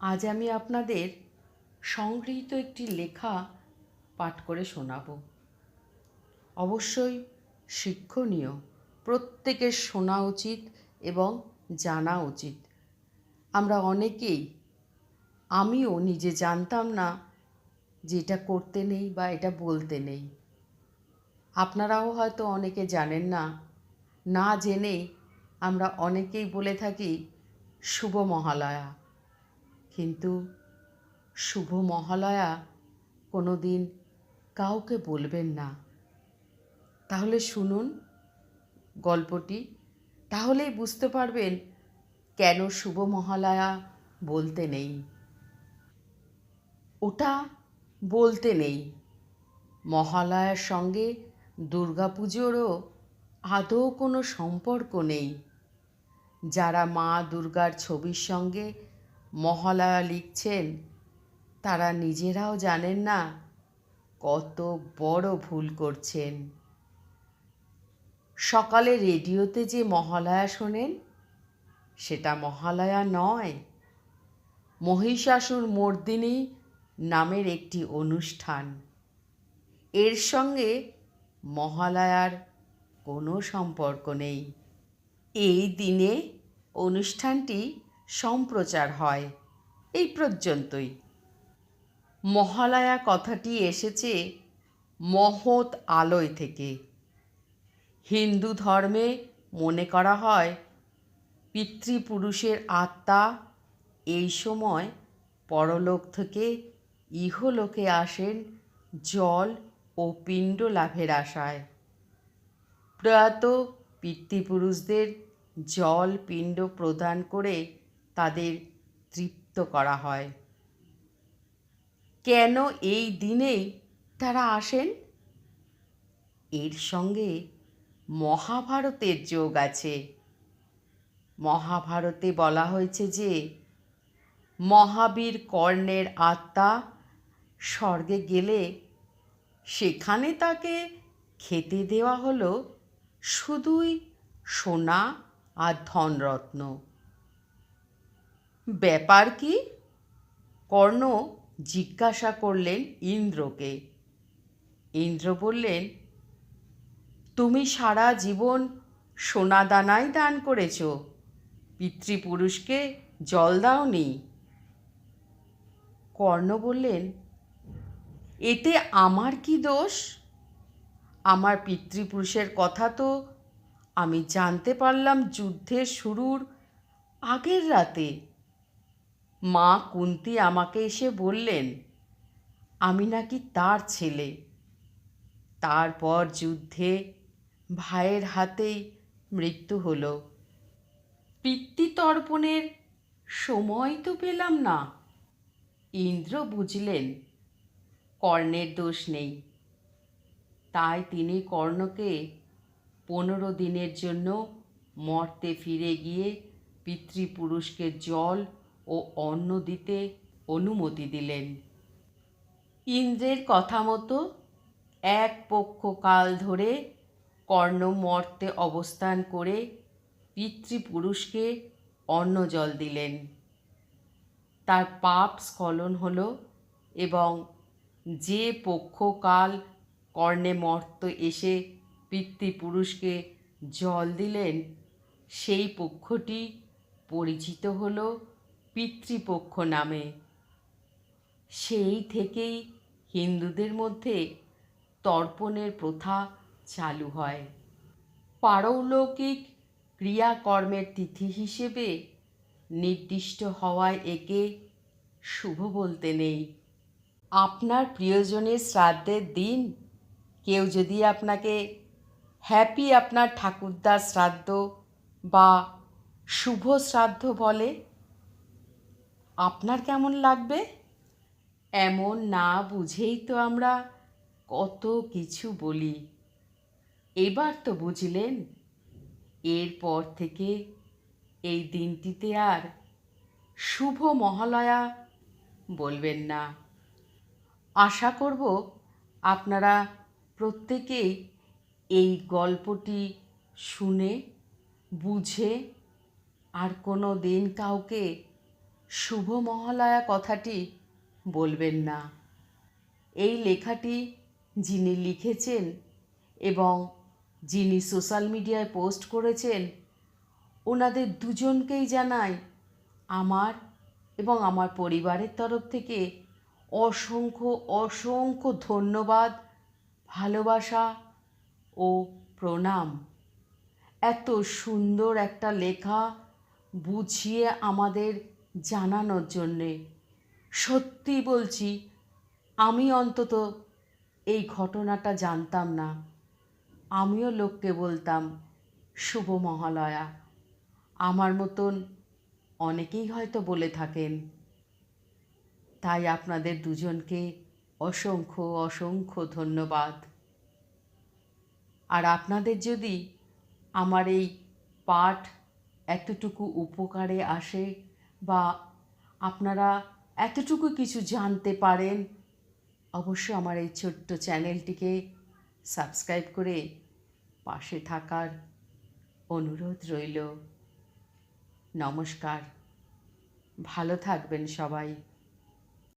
আজ আমি আপনাদের সংগৃহীত একটি লেখা পাঠ করে শোনাব। অবশ্যই শিক্ষণীয়, প্রত্যেকের শোনা উচিত এবং জানা উচিত। আমরা অনেকেই, আমিও নিজে জানতাম না যে এটা করতে নেই বা এটা বলতে নেই। আপনারাও হয়তো অনেকে জানেন না। না জেনে আমরা অনেকেই বলে থাকি, শুভ মহালয়া। কিন্তু শুভ মহালয়া কোনো দিন কাউকে বলবেন না। তাহলে শুনুন গল্পটি, তাহলেই বুঝতে পারবেন কেন শুভ মহালয়া বলতে নেই। ওটা বলতে নেই। মহালয়ার সঙ্গে দুর্গাপুজোরও আদৌ কোনো সম্পর্ক নেই। যারা মা দুর্গার ছবির সঙ্গে মহালয়া লিখছেন, তারা নিজেরাও জানেন না কত বড় ভুল করছেন। সকালে রেডিওতে যে মহালয়া শোনেন, সেটা মহালয়া নয়। মহিষাসুর মর্দিনী নামের একটি অনুষ্ঠান। এর সঙ্গে মহালয়ার কোনো সম্পর্ক নেই। এই দিনে অনুষ্ঠানটি সম্প্রচার হয়। এই পর্যন্তই। মহালয়া কথাটি এসেছে মহৎ আলোয় থেকে। হিন্দু ধর্মে মনে করা হয়, পিতৃপুরুষের আত্মা এই সময় পরলোক থেকে ইহলোকে আসেন জল ও পিণ্ড লাভের আশায়। প্রয়াত পিতৃপুরুষদের জল, পিণ্ড প্রদান করে তাদের তৃপ্ত করা হয়। কেন এই দিনেই তারা আসেন? এর সঙ্গে মহাভারতের যোগ আছে। মহাভারতে বলা হয়েছে যে, মহাবীর কর্ণের আত্মা স্বর্গে গেলে সেখানে তাকে খেতে দেওয়া হলো শুধুই সোনা আর ধনরত্ন। ব্যাপার কি? কর্ণ জিজ্ঞাসা করলেন ইন্দ্রকে। ইন্দ্র বললেন, তুমি সারা জীবন সোনা দানাই দান করেছ। পিতৃপুরুষকে জল দাওনি। কর্ণ বললেন, এতে আমার কি দোষ? আমার পিতৃপুরুষের কথা তো আমি জানতে পারলাম যুদ্ধের শুরুর আগের রাতে। মা কুন্তি আমাকে এসে বললেন, আমি নাকি তার ছেলে। তারপর যুদ্ধে ভাইয়ের হাতেই মৃত্যু হলো। পিতৃতর্পণের সময় তো পেলাম না। ইন্দ্র বুঝলেন, কর্ণের দোষ নেই। তাই তিনি কর্ণকে পনেরো দিনের জন্য মর্তে ফিরে গিয়ে পিতৃপুরুষকে জল ও অন্ন দিতে অনুমতি দিলেন। ইন্দ্রের কথা মতো এক পক্ষ কাল ধরে কর্ণ মর্তে অবস্থান করে পিতৃপুরুষকে অন্ন জল দিলেন। তার পাপ স্খলন হল এবং যে পক্ষকাল কর্ণে মর্ত এসে পিতৃপুরুষকে জল দিলেন, সেই পক্ষটি পরিচিত হল পিতৃপক্ষ নামে। সেই থেকেই হিন্দুদের মধ্যে তর্পণের প্রথা চালু হয়। পারলৌকিক ক্রিয়াকর্মের তিথি হিসেবে নির্দিষ্ট হওয়ায় একে শুভ বলতে নেই। আপনার প্রিয়জনের শ্রাদ্ধের দিন, কেউ যদি আপনাকে হ্যাপি আপনার ঠাকুরদার শ্রাদ্ধ বা শুভ শ্রাদ্ধ বলে আপনার কেমন লাগবে? এমন না বুঝেই তো আমরা কত কিছু বলি। এবার তো বুঝলেন, এরপর থেকে এই দিনটিতে আর শুভ মহালয়া বলবেন না। আশা করব আপনারা প্রত্যেকেই এই গল্পটি শুনে, বুঝে আর কোনো দিন কাউকে শুভ মহালয়া কথাটি বলবেন না। এই লেখাটি যিনি লিখেছেন এবং যিনি সোশ্যাল মিডিয়ায় পোস্ট করেছেন, ওনাদের দুজনকেই জানাই আমার এবং আমার পরিবারের তরফ থেকে অসংখ্য অসংখ্য ধন্যবাদ, ভালোবাসা ও প্রণাম। এত সুন্দর একটা লেখা বুঝিয়ে আমাদের জানানোর জন্যে। সত্যি বলছি, আমি অন্তত এই ঘটনাটা জানতাম না। আমিও লোককে বলতাম, শুভ মহালয়া। আমার মতন অনেকেই হয়তো বলে থাকেন। তাই আপনাদের দুজনকে অসংখ্য অসংখ্য ধন্যবাদ। আর আপনাদের যদি আমার এই পাঠ এতটুকু উপকারে আসে বা আপনারা এতটুকু কিছু জানতে পারেন অবশ্য আমার এই ছোট্ট চ্যানেলটিকে সাবস্ক্রাইব করে পাশে থাকার অনুরোধ রইল। নমস্কার। ভালো থাকবেন সবাই।